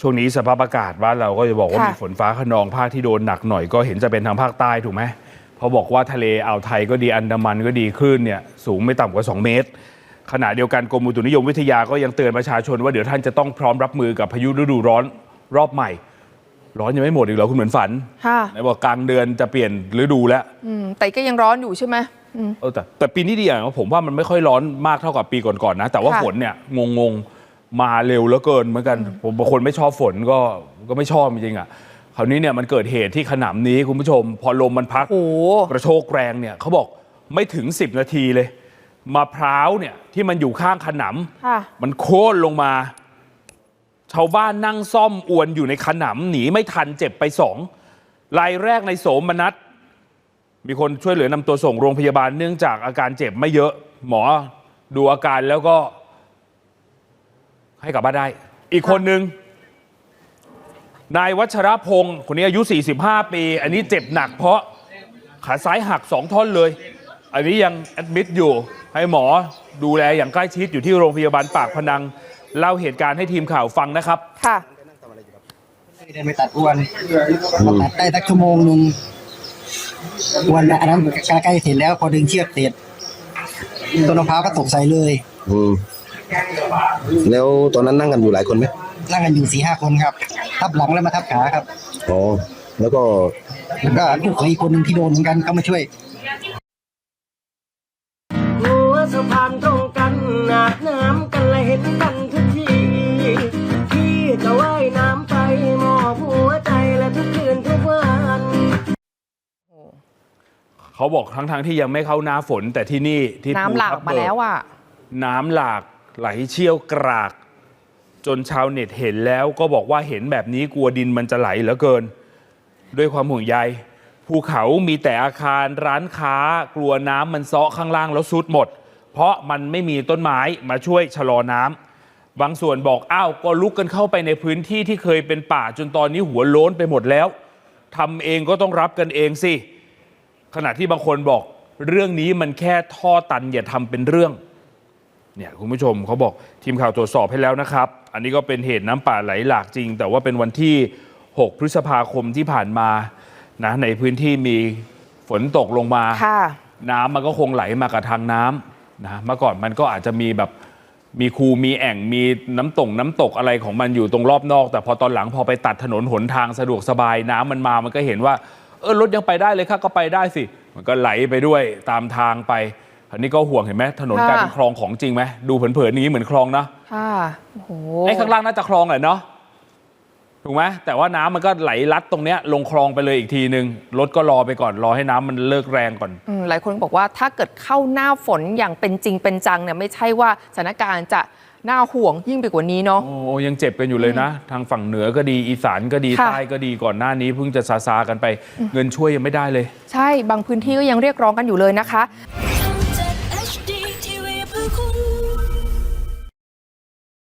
ช่วงนี้สภาพอากาศบ้านเราก็จะบอกว่าค่ะ มีฝนฟ้าขนองภาคที่โดนหนักหน่อยก็เห็นจะเป็นทางภาคใต้ถูกไหมเพราะบอกว่าทะเลอ่าวไทยก็ดีอันดามันก็ดีคลื่นเนี่ยสูงไม่ต่ำกว่า 2 เมตร ขณะเดียวกันกรมอุตุนิยมวิทยาก็ยังเตือนประชาชนว่าเดี๋ยวท่านจะต้องพร้อมรับมือกับพายุฤดูร้อนรอบใหม่ ร้อนยังไม่หมดอีกเหรอคุณเหมือนฝันค่ะไหนบอกกลางเดือนจะเปลี่ยนฤดูแล้วอืมแต่ก็ยังร้อนอยู่ใช่ไหมอืม เออแต่แต่ปีนี้ดีอย่างว่าผมว่ามันไม่ค่อยร้อนมากเท่ากับปีก่อนๆนะ แต่ว่าค่ะ ฝนเนี่ยงงงๆ มาเร็วเหลือเกินเหมือนกัน ผมบางคนไม่ชอบฝนก็ก็ไม่ชอบจริงๆอะคราวนี้เนี่ยมันเกิดเหตุที่ขนำนี้คุณผู้ชม พอลมมันพัดโอ้โหกระโชกแรงเนี่ยเขาบอกไม่ถึง 10 นาทีเลยมะพร้าวเนี่ยที่มันอยู่ข้างขนำค่ะมันโค่นลงมา ชาวบ้านนั่งซ่อมอวนอยู่ในขนำหนีไม่ทันเจ็บไปสองรายแรกในโสมนัสมีคนช่วยเหลือนำตัวส่งโรงพยาบาลเนื่องจากอาการเจ็บไม่เยอะ หมอดูอาการแล้วก็ ให้กลับบ้านได้ อีกคนหนึ่งนายวัชรพงศ์คนนี้อายุ 45 ปี อันนี้เจ็บหนักเพราะขาซ้ายหักสองท่อนเลย อันนี้ยังแอดมิดอยู่ ให้หมอดูแลอย่างใกล้ชิดอยู่ที่โรงพยาบาลปากพนัง เล่าเหตุการณ์ให้ทีมข่าวฟังนะครับ ค่ะเดินไปตัดอวนมาตัดได้สักชั่วโมงหนึ่งอวนอันนั้นใกล้ๆเสร็จแล้วพอดึงเชือกเสร็จต้นมะพร้าวก็ตกใส่เลย อืม แล้วตอนนั้นนั่งกันอยู่หลายคนไหมนั่งกันอยู่สี่ห้าคนครับ ทับหลังแล้วมาทับขาครับอ๋อแล้วก็แล้วก็ลูกของอีกคนหนึ่งที่โดนเหมือนกันก็มาช่วยหัวสะพานตรงกันอาบน้ำกันและเห็นกันทุกทีพี่จะว่ายน้ำไปมอบหัวใจและทุกคืนทุกวันเขาบอกทั้งๆที่ยังไม่เข้าหน้าฝนแต่ที่นี่ที่น้ำหลากออกมาแล้วอะน้ำหลาก ไหลเชี่ยวกราก จนชาวเน็ตเห็นแล้วก็บอกว่าเห็นแบบนี้กลัวดินมันจะไหลเหลือเกิน ด้วยความห่วงใยภูเขามีแต่อาคารร้านค้ากลัวน้ำมันเซาะข้างล่างแล้วซุดหมด เพราะมันไม่มีต้นไม้มาช่วยชะลอน้ำบางส่วนบอกอ้าวก็ลุกกันเข้าไปในพื้นที่ที่เคยเป็นป่าจนตอนนี้หัวโล้นไปหมดแล้วทำเองก็ต้องรับกันเองสิขณะที่บางคนบอกเรื่องนี้มันแค่ท่อตันอย่าทำเป็นเรื่อง เนี่ยคุณผู้ชมเขาบอกทีมข่าวตรวจสอบให้แล้วนะครับ อันนี้ก็เป็นเหตุน้ำป่าไหลหลากจริง แต่ว่าเป็นวันที่ 6 พฤษภาคมที่ผ่านมานะในพื้นที่มีฝนตกลงมาค่ะน้ำมันก็คงไหลมากับทางน้ำนะเมื่อก่อนมันก็อาจจะมีแบบมีคูมีแอ่งมีน้ำตกน้ำตกอะไรของมันอยู่ตรงรอบนอก แต่พอตอนหลังพอไปตัดถนนหนทางสะดวกสบายน้ำมันมามันก็เห็นว่าเออรถยังไปได้เลยค่ะก็ไปได้สิ มันก็ไหลไปด้วยตามทางไป อันนี้ก็ห่วงเห็นไหมถนนค่ะกลายเป็นคลองของจริงไหมดูเผินๆอย่างนี้เหมือนคลองนะค่ะโอ้โหไอ้ข้างล่างน่าจะคลองแหละเนาะถูกไหมแต่ว่าน้ำมันก็ไหลลัดตรงเนี้ยลงคลองไปเลยอีกทีนึงรถก็รอไปก่อนรอให้น้ำมันเลิกแรงก่อนอืมหลายคนบอกว่าถ้าเกิดเข้าหน้าฝนอย่างเป็นจริงเป็นจังเนี่ยไม่ใช่ว่าสถานการณ์จะน่าห่วงยิ่งไปกว่านี้เนาะโอ้ยังเจ็บกันอยู่เลยนะ ทางฝั่งเหนือก็ดีอีสานก็ดีค่ะใต้ก็ดีก่อนหน้านี้เพิ่งจะซาซาๆกันไป เงินช่วยยังไม่ได้เลย ใช่บางพื้นที่ก็ยังเรียกร้องกันอยู่เลยนะคะ